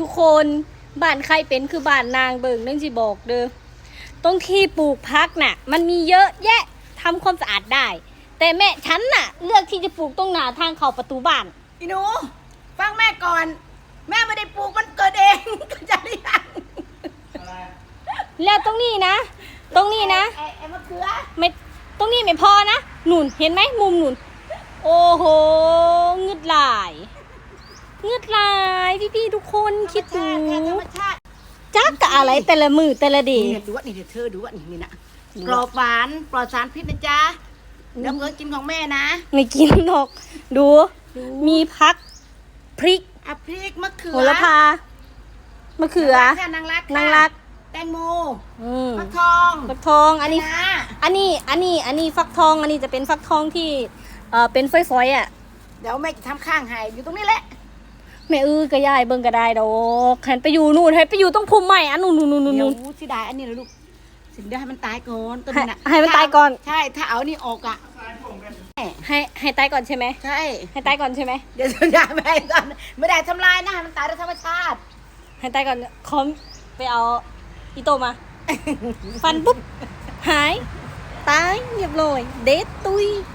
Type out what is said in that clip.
ทุกคนบ้านใครเป็นคือบ้านนางเบิ่งนั่นสิบอกเด้อตรงที่ปลูกพักน่ะ มันมีเยอะแยะทำความสะอาดได้ แต่แม่ฉันน่ะ เลือกที่จะปลูกตรงหน้าทางเข้าประตูบ้านอีหนูฟังแม่ก่อน แม่ไม่ได้ปลูกมันเกิดเองเข้าใจหรือยังแล้วตรงนี้นะ ตรงนี้นะไอ้ไอ้มะเขือไม่ตรงนี้ไม่พอนะหนุนเห็นไหมมุมหนุนโอ้โหเงืดหลายเงืดหลาย พี่ๆทุกคนคิดดูธรรมชาติจักกะอะไรแต่ละมือแต่ละเดีนี่ดูว่านี่เดี๋ยวเธอดูว่านี่นี่นะปลอดหวานปลอดสารพิษนะจ๊ะเดี๋ยวเมื่อกินของแม่นะไม่กินหรอก ดู มีพักพริกอะพริกมะเขือโหระพามะเขือค่ะนางรักค่ะนางรัก แตงโมอืมฟักทองฟักทองอันนี้ นะอันนี้ อันนี้ อันนี้ฟักทอง อันนี้จะเป็นฟักทองที่ เอ่อ เป็นฝอยๆอะ เดี๋ยวแม่จะทำข้างให้อยู่ตรงนี้แหละ แม่อื้อกระยายเบิ่งก็ได้ดอกหันไปอยู่นู่นให้ไปอยู่ตรงพุ่มใหม่อันนู่นนู่นนู่นเดี๋ยวนู่นสิได้อันนี้นะลูกสิเดี๋ยวให้มันตายก่อนต้นให้น่ะให้มันตายก่อน ใช่ ถ้าเอานี่ออกอะให้ให้ตายก่อนใช่ไหมใช่ ให้ตายก่อนใช่ไหมเดี๋ยวจะได้ไม่ให้ก่อนไม่ได้ทำลายนะให้มันตายโดยธรรมชาติ ให้ตายก่อนคอมไปเอาอีโตมา ฟันปุ๊บหายตายเรียบร้อยเด็ดตุย